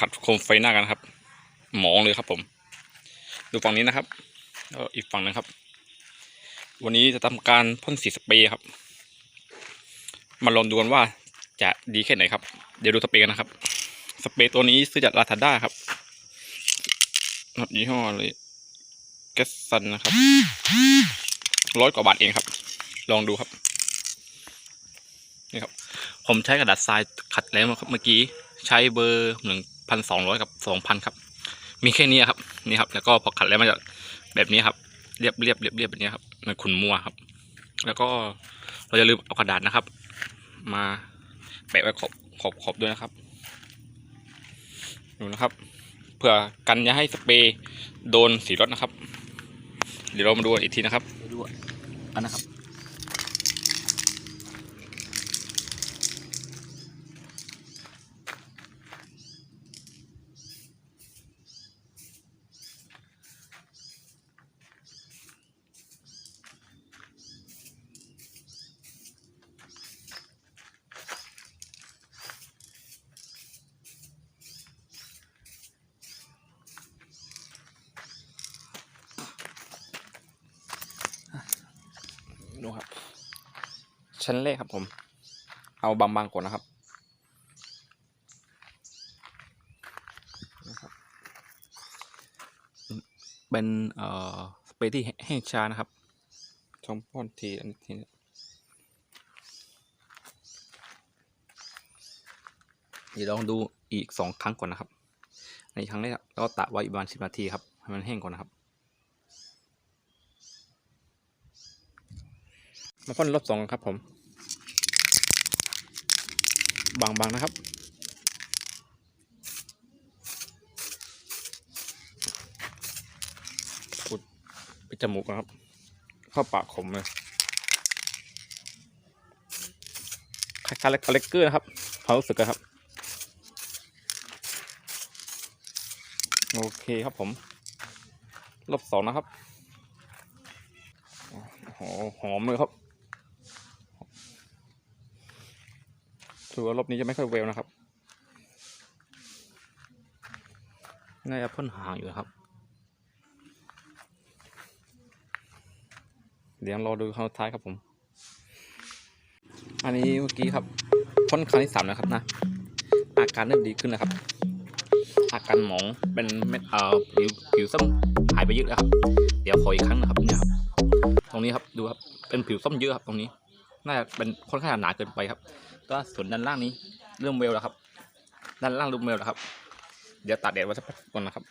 ขัดโคมไฟหน้ากันครับ หมองเลยครับผม ดูฝั่งนี้นะครับแล้วอีกฝั่งหนึงครับ วันนี้จะทำการพ่นสีสเปรย์ครับ มาลองดูกันว่าจะดีแค่ไหนครับ เดี๋ยวดูสเปรย์กันนะครับ สเปรย์ตัวนี้ซื้อจากลาซาด้าครับยี่ห้อเลยแกสซันนะครับร้อยกว่าบาทเองครับ ลองดูครับนี่ครับ ผมใช้กระดาษทรายขัดแล้วเมื่อกี้ ใช้เบอร์หนึ่ง พันสองร้อยกับสองพันครับ มีแค่นี้ครับนี่ครับ แล้วก็พอขัดแล้วมันจะแบบนี้ครับ เรียบเรียบเรียบเรียบแบบนี้ครับมันขุนมัวครับ แล้วก็เราจะลืมเอากระดาษนะครับ มาแปะไว้ขอบขอบขอบด้วยนะครับดูนะครับเพื่อกันจะให้สเปรย์โดนสีรถนะครับ เดี๋ยวเรามาดูอีกทีนะครับดูอันนะครับ ดูครับ ชั้นแรกครับผม เอาบางๆก่อนนะครับนะครับเป็นเอ่อสเปรย์ที่แห้งชานะครับช่องพ่นทีอันทีเดี๋ยวลองดูอีกสองครั้งก่อนนะครับ ในครั้งแรกแล้วก็ตะไว้อีกประมาณสิบนาทีครับ ให้มันแห้งก่อนนะครับ มาพ่นรอบสองกันครับผมบางๆนะครับอุดไปจมูกนะครับ เข้าปากขมเลยคล้ายๆเล็กเกอร์นะครับความรู้สึกครับ โอเคครับผม รอบสองนะครับ หอมเลยครับ ถือว่ารอบนี้จะไม่ค่อยเวลนะครับน่าจะพ่นหางอยู่ครับ เดี๋ยวรอดูครั้งท้ายครับผม อันนี้เมื่อกี้ครับพ่นครั้งที่สามนะครับนะ อาการเริ่มดีขึ้นนะครับ อาการหมองเป็นเม็ดเอ่อผิวผิวส้มหายไปเยอะแล้วครับ เดี๋ยวขออีกครั้งนะครับเนี่ยครับ ตรงนี้ครับดูครับ เป็นผิวส้มเยอะครับตรงนี้ น่าจะเป็นค่อนข้างหนาเกินไปครับ ก็ส่วนด้านล่างนี้เริ่มเวลแล้วครับ ด้านล่างเริ่มเวลแล้วครับ เดี๋ยวตัดแดดไว้สักพักก่อนนะครับ